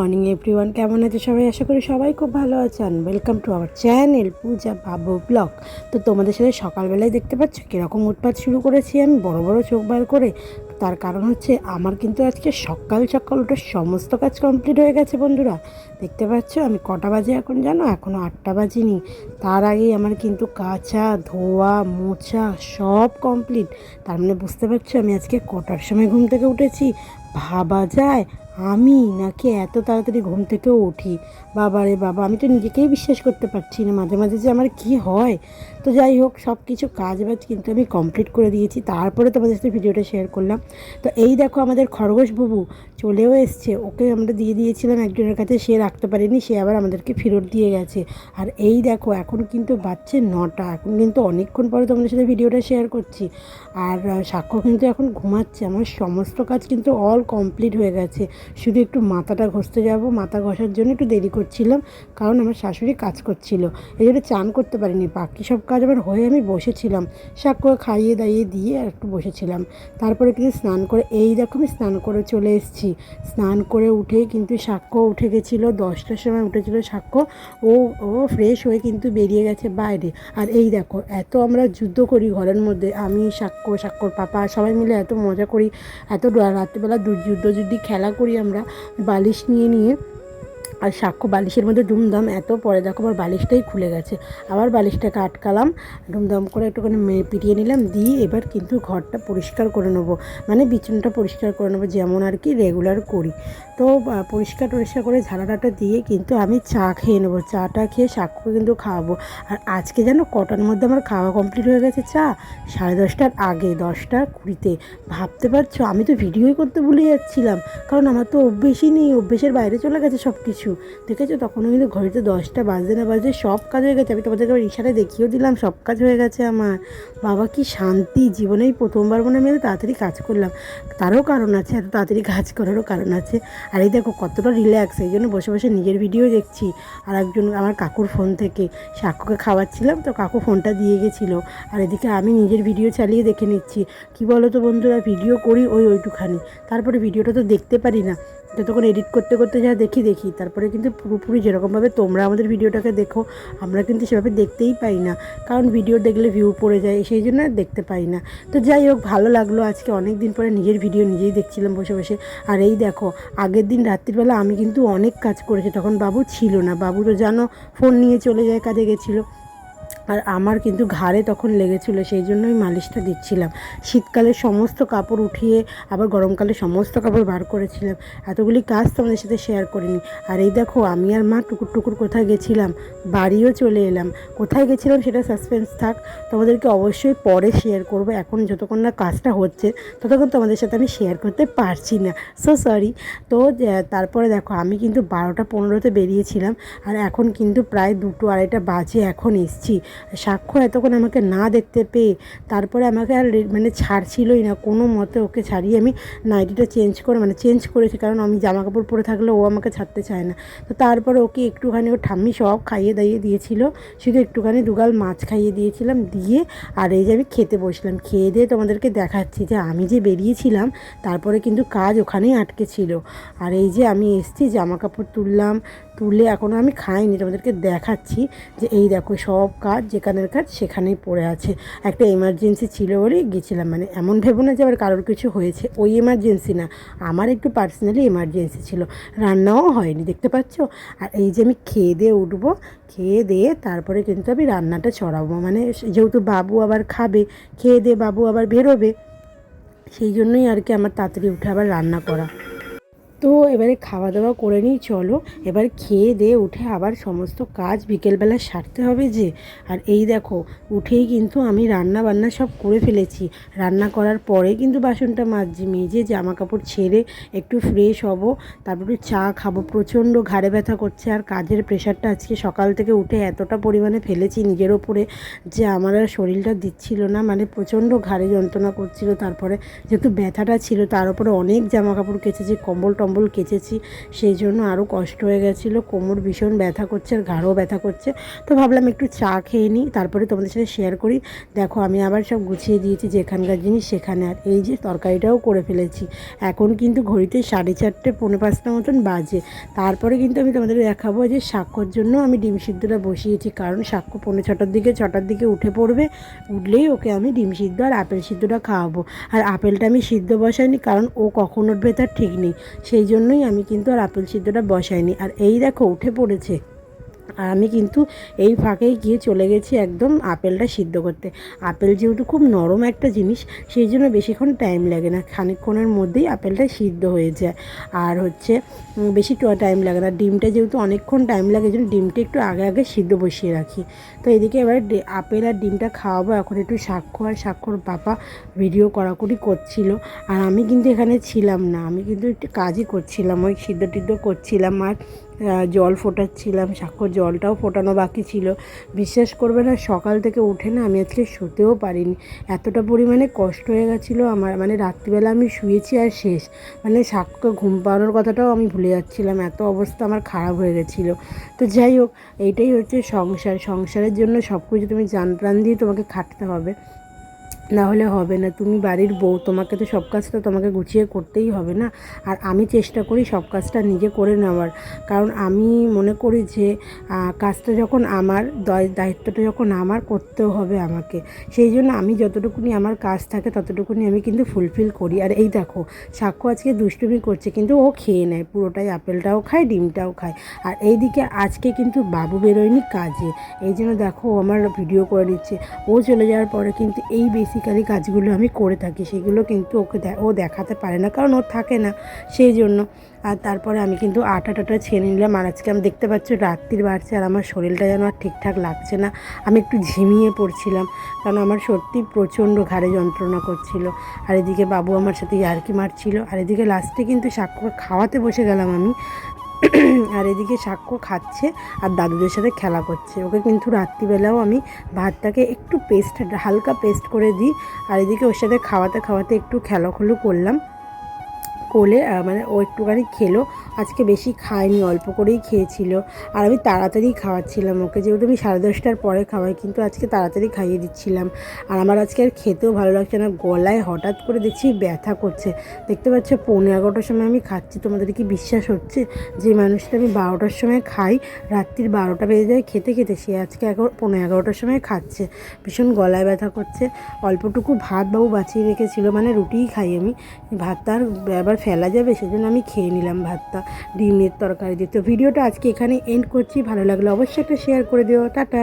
Morning everyone কেমন আছে সবাই? আশা করি সবাই খুব ভালো আছেন welcome to our channel Puja Babu blog তো তোমাদের সাথে সকালবেলায় দেখতে পাচ্ছ কীরকম উৎপাত শুরু করেছি আমি, বড় বড় চোখ বার করে। তার কারণ হচ্ছে, আমার কিন্তু আজকে সকাল সকাল উঠে সমস্ত কাজ কমপ্লিট হয়ে গেছে, বন্ধুরা। দেখতে পাচ্ছ, আমি কটা বাজে এখন জানো? এখনও আটটা বাজিনি। তার আগেই আমার কিন্তু কাচা, ধোয়া, মোছা সব কমপ্লিট তার মানে বুঝতে পারছ, আমি আজকে কটার সময় ঘুম থেকে উঠেছি? ভাবা যায়। আমি নাকি এত তাড়াতাড়ি ঘুম থেকেও উঠি? বাবা রে বাবা, আমি তো নিজেকেই বিশ্বাস করতে পারছি না। মাঝে মাঝে যে আমার কি হয়? তো যাই হোক সব কিছু কাজ বাজ কিন্তু আমি কমপ্লিট করে দিয়েছি। তারপরে তোমাদের সাথে ভিডিওটা শেয়ার করলাম। তো এই দেখো আমাদের খরগোশ বাবু চলেও এসছে। ওকে আমরা দিয়ে দিয়েছিলাম, একজনের কাছে সে রাখতে পারেনি, সে আবার আমাদেরকে ফেরত দিয়ে গেছে। আর এই দেখো, এখন কিন্তু বাচ্চে নটা। এখন কিন্তু অনেকক্ষণ পরে তোমাদের সাথে ভিডিওটা শেয়ার করছি। আর সাক্ষ্য কিন্তু এখন ঘুমাচ্ছে। আমার সমস্ত কাজ কিন্তু অল কমপ্লিট হয়ে গেছে। শুধু একটু মাথাটা ঘষতে যাব, মাথা ঘষার জন্য একটু দেরি করছিলাম, কারণ আমার শাশুড়ি কাজ করছিল। এই জন্য চান করতে পারিনি, বাকি সব কাজ আবার হয়ে আমি বসেছিলাম। সাক্ষ্য খাইয়ে দাইয়ে দিয়ে আর একটু বসেছিলাম। তারপরে কিন্তু স্নান করে, এই দেখো আমি স্নান করে চলে এসেছি। স্নান করে উঠে কিন্তু সাক্ষ্য উঠে গেছিল, দশটার সময় উঠেছিল সাক্ষ্য ও ও ফ্রেশ হয়ে কিন্তু বেরিয়ে গেছে বাইরে। আর এই দেখো, এত আমরা যুদ্ধ করি ঘরের মধ্যে। আমি সাক্ষ্য সাক্ষর পাপা সবাই মিলে এত মজা করি, এত রাত্রিবেলা যুদ্ধ যুদ্ধি খেলা করি আমরা বালিশ নিয়ে নিয়ে আর সাক্ষ্য বালিশের মধ্যে ধুমধাম এত পরে দেখো আমার বালিশটাই খুলে গেছে। আবার বালিশটাকে আটকালাম, ধুমধাম করে একটুখানি পিটিয়ে নিলাম, দিয়ে এবার কিন্তু ঘরটা পরিষ্কার করে নেব। মানে বিছানাটা পরিষ্কার করে নেব, যেমন আর কি রেগুলার করি। তো পরিষ্কার টরিষ্কার করে ঝাড়াটাটা দিয়ে কিন্তু আমি চা খেয়ে নেব। চাটা খেয়ে সাক্ষ্যকে কিন্তু খাওয়াবো। আর আজকে যেন কটার মধ্যে আমার খাওয়া কমপ্লিট হয়ে গেছে চা? সাড়ে দশটার আগে, দশটা কুড়িতে। ভাবতে পারছ? আমি তো ভিডিওই করতে ভুলে যাচ্ছিলাম। কারণ আমার তো অভ্যেসই নেই, অভ্যেসের বাইরে চলে গেছে সব কিছু দেখেছ? তখনও কিন্তু ঘড়িতে দশটা বাজতে না বাজতে সব কাজ হয়ে গেছে। আমি তোমাদেরকে আবার ইশারায় দেখিয়েও দিলাম, সব কাজ হয়ে গেছে আমার। বাবা কি শান্তি জীবনেই প্রথমবার মনে আমি এত তাড়াতাড়ি কাজ করলাম। তারও কারণ আছে, এত তাড়াতাড়ি কাজ করারও কারণ আছে। আর এই দেখো, কতটা রিল্যাক্স এই জন্য বসে বসে নিজের ভিডিও দেখছি। আর একজন, আমার কাকুর ফোন থেকে। সাক্ষ্যকে খাওয়াচ্ছিলাম, তো কাকু ফোনটা দিয়ে গেছিল। আর এদিকে আমি নিজের ভিডিও চালিয়ে দেখে নিচ্ছি। কি বলো তো বন্ধুরা ভিডিও করি ওই ওইটুখানি। তারপরে ভিডিওটা তো দেখতে পারি না। যতক্ষণ এডিট করতে করতে যা দেখি দেখি। তারপরে কিন্তু পুরোপুরি যেরকমভাবে তোমরা আমাদের ভিডিওটাকে দেখো, আমরা কিন্তু সেভাবে দেখতেই পাই না। কারণ ভিডিও দেখলে ভিউ পড়ে যায়, সেই জন্য দেখতে পাই না। তো যাই হোক, ভালো লাগল আজকে। অনেক দিন পরে নিজের ভিডিও নিজেই দেখছিলাম বসে বসে। আর এই দেখো, আগের দিন রাত্রিবেলা আমি কিন্তু অনেক কাজ করেছি। তখন বাবু ছিল না। বাবু তো জানো ফোন নিয়ে চলে যায়, কাজে গেছিল। আর আমার কিন্তু ঘাড়ে তখন লেগেছিল, সেই জন্যই মালিশটা দিচ্ছিলাম। শীতকালে সমস্ত কাপড় উঠিয়ে আবার গরমকালে সমস্ত কাপড় বার করেছিলাম। এতগুলি কাজ তোমাদের সাথে শেয়ার করিনি। আর এই দেখো, আমি আর মা টুকুর টুকুর কোথায় গেছিলাম? বাড়িও চলে এলাম। কোথায় গেছিলাম সেটা সাসপেন্স থাক, তোমাদেরকে অবশ্যই পরে শেয়ার করব। এখন যতক্ষণ না কাজটা হচ্ছে, ততক্ষণ তোমাদের সাথে আমি শেয়ার করতে পারছি না। সো সরি তো তারপরে দেখো, আমি কিন্তু বারোটা পনেরোতে বেরিয়েছিলাম। আর এখন কিন্তু প্রায় দুটো আড়াইটা বাজে, এখন এসছি। সাক্ষ্য এতক্ষণ আমাকে না দেখতে পেয়ে তারপরে আমাকে আর মানে ছাড়ছিলই না, কোনো মতে ওকে ছাড়িয়ে আমি নাইটিটা চেঞ্জ করে মানে চেঞ্জ করেছি, কারণ আমি জামা কাপড় পরে থাকলে ও আমাকে ছাড়তে চায় না। তো তারপরে ওকে একটুখানি ও ঠাম্মি সব খাইয়ে দাইয়ে দিয়েছিল, শুধু একটুখানি দুগাল মাছ খাইয়ে দিয়েছিলাম, দিয়ে আর এই যে আমি খেতে বসলাম। খেয়ে দিয়ে তোমাদেরকে দেখাচ্ছি যে আমি যে বেরিয়েছিলাম, তারপরে কিন্তু কাজ ওখানেই আটকে ছিল। আর এই যে আমি এসছি জামা কাপড় তুললাম, তুলে এখনও আমি খাইনি, তোমাদেরকে দেখাচ্ছি যে এই দেখো সব কাজ যেখানের কাজ সেখানেই পড়ে আছে। একটা এমার্জেন্সি ছিল বলেই গেছিলাম। মানে এমন ভেবো না যে আবার কারোর কিছু হয়েছে। ওই এমার্জেন্সি না। আমার একটু পার্সোনালি এমার্জেন্সি ছিল। রান্নাও হয়নি, দেখতে পাচ্ছ? আর এই যে আমি খেয়ে দিয়ে উঠবো, খেয়ে দিয়ে তারপরে কিন্তু আমি রান্নাটা চড়াবো। মানে যেহেতু বাবু আবার খাবে, খেয়ে দিয়ে বাবু আবার বেরোবে, সেই জন্যই আর কি আমার তাড়াতাড়ি উঠে আবার রান্না করা। তো এবারে খাওয়া দাওয়া করে নিই, চলো। এবার খেয়ে দিয়ে উঠে আবার সমস্ত কাজ বিকেলবেলা সারতে হবে যে। আর এই দেখো, উঠেই কিন্তু আমি রান্না বান্না সব করে ফেলেছি। রান্না করার পরে কিন্তু বাসনটা মাজছি, মেজে জামা কাপড় ছেড়ে একটু ফ্রেশ হব। তারপর চা খাব, প্রচণ্ড ঘাড়ে ব্যথা করছে। আর কাজের প্রেশারটা আজকে সকাল থেকে উঠে এতটা পরিমাণে ফেলেছি নিজের ওপরে যে আমার আর শরীরটা দিচ্ছিল না। মানে প্রচণ্ড ঘাড়ে যন্ত্রণা করছিল। তারপরে যেহেতু ব্যথাটা ছিল, তার উপরে অনেক জামা কাপড় কেচেছি কম্বল টম্বল টম্বল কেচেছি, সেই জন্য আরও কষ্ট হয়ে গেছিল। কোমর ভীষণ ব্যথা করছে আর ঘাড়ও ব্যথা করছে। তো ভাবলাম একটু চা খেয়ে নিই, তারপরে তোমাদের সাথে শেয়ার করি। দেখো, আমি আবার সব গুছিয়ে দিয়েছি, যেখানকার জিনিস সেখানে। আর এই যে তরকারিটাও করে ফেলেছি। এখন কিন্তু ঘড়িতে সাড়ে চারটে, পৌনে পাঁচটা মতন বাজে। তারপরে কিন্তু আমি তোমাদের দেখাবো যে সাক্ষর জন্য আমি ডিম সিদ্ধটা বসিয়েছি। কারণ সাক্ষ্য পৌনে ছটার দিকে ছটার দিকে উঠে পড়বে। উঠলেই ওকে আমি ডিম সিদ্ধ আর আপেল সিদ্ধটা খাওয়াবো। আর আপেলটা আমি সিদ্ধ বসাইনি, কারণ ও কখন উঠবে তার ঠিক নেই। সেই জন্যই আমি কিন্তু আর আপেল সিদ্ধটা বসাইনি। আর এই দেখো উঠে পড়েছে। আর আমি কিন্তু এই ফাঁকেই গিয়ে চলে গেছি একদম আপেলটা সিদ্ধ করতে। আপেল যেহেতু খুব নরম একটা জিনিস, সেই জন্য বেশিক্ষণ টাইম লাগে না। খানিকক্ষণের মধ্যেই আপেলটা সিদ্ধ হয়ে যায়। আর হচ্ছে বেশি টাইম লাগে না। ডিমটা যেহেতু অনেকক্ষণ টাইম লাগে জন্য ডিমটা একটু আগে আগে সিদ্ধ বসিয়ে রাখি। তো এদিকে এবার আপেল আর ডিমটা খাওয়াবো। এখন একটু সাক্ষ্য আর সাক্ষর বাবা ভিডিও করাকরি করছিল। আর আমি কিন্তু এখানে ছিলাম না। আমি কিন্তু একটু কাজই করছিলাম, ওই সিদ্ধ টিদ্ধ করছিলাম। আর জল ফোটাচ্ছিলাম সাক্ষর জলটাও ফোটানো বাকি ছিল। বিশ্বাস করবে না, সকাল থেকে উঠে না আমি আজকে শুতেও পারিনি। এতটা পরিমাণে কষ্ট হয়ে গেছিল আমার মানে রাত্রিবেলা আমি শুয়েছি আর শেষ। মানে সাক্ষ্য ঘুম পাড়ানোর কথাটাও আমি ভুলে যাচ্ছিলাম, এত অবস্থা আমার খারাপ হয়ে গেছিল। তো যাই হোক, এইটাই হচ্ছে সংসার। সংসারের জন্য সব কিছু তুমি জান, প্রাণ দিয়ে তোমাকে খাটতে হবে। না হলে হবে না। তুমি বাড়ির বউ, তোমাকে তো সব কাজটা তোমাকে গুছিয়ে করতেই হবে না। আর আমি চেষ্টা করি সব কাজটা নিজে করে নেওয়ার। কারণ আমি মনে করি যে কাজটা যখন আমার, দায়- দায়িত্বটা যখন আমার করতেও হবে আমাকে। সেই জন্য আমি যতটুকুনি আমার কাজ থাকে ততটুকুনি আমি কিন্তু ফুলফিল করি। আর এই দেখো, সাক্ষ্য আজকে দুষ্টুমি করছে, কিন্তু ও খেয়ে নেয়। পুরোটাই আপেলটাও খায়, ডিমটাও খায়। আর এইদিকে আজকে কিন্তু বাবু বেরোয়নি কাজে। এই জন্য দেখো আমার ভিডিও করে দিচ্ছে। ও চলে যাওয়ার পরে কিন্তু এই বেসিক্যালি কাজগুলো আমি করে থাকি, সেগুলো কিন্তু ওকে ও দেখাতে পারে না, কারণ ও থাকে না সেই জন্য। আর তারপরে আমি কিন্তু আটা টাটা ছেড়ে নিলাম, আর আজকে আমি দেখতে পাচ্ছ রাত্রির বাড়ছে, আর আমার শরীরটা যেন আর ঠিকঠাক লাগছে না। আমি একটু ঝিমিয়ে পড়ছিলাম, কারণ আমার সত্যি প্রচণ্ড ঘাড়ে যন্ত্রণা করছিল। আর এদিকে বাবু আমার সাথে ইয়ার্কি মারছিল, আর এদিকে লাস্টে কিন্তু সাক্ষ্য খাওয়াতে বসে গেলাম আমি। আর এদিকে সাক্ষ্য খাচ্ছে আর দাদুদের সাথে খেলা করছে। ওকে কিন্তু রাত্রিবেলাও আমি ভাতটাকে একটু পেস্ট হালকা পেস্ট করে দিই। আর এদিকে ওর সাথে খাওয়াতে খাওয়াতে একটু খেলাখুলো করলাম। কোলে মানে ও একটুখানি খেলো। আজকে বেশি খায়নি অল্প করেই খেয়েছিল। আর আমি তাড়াতাড়ি খাওয়াচ্ছিলাম ওকে। যেহেতু আমি সাড়ে দশটার পরে খাওয়াই, কিন্তু আজকে তাড়াতাড়ি খাইয়ে দিচ্ছিলাম। আর আমার আজকে আর খেতেও ভালো লাগছে না। গলায় হঠাৎ করে দেখছি ব্যথা করছে। দেখতে পাচ্ছ, পৌনে এগারোটার সময় আমি খাচ্ছি। তোমাদের কি বিশ্বাস হচ্ছে যে মানুষটা আমি বারোটার সময় খাই, রাত্রির বারোটা বেজে যায় খেতে খেতে, সে আজকে এগারো পনেরো এগারোটার সময় খাচ্ছে। ভীষণ গলায় ব্যথা করছে। অল্পটুকু ভাত বাবু বাঁচিয়ে রেখেছিল মানে রুটিই খাই আমি। ভাতটা আর আবার ফেলা যাবে, সেজন্য আমি খেয়ে নিলাম ভাতটা। ডিমের তরকারি দিয়ে। তো ভিডিওটা আজকে এখানে এন্ড করছি। ভালো লাগলে অবশ্যই একটা শেয়ার করে দিও। টাটা।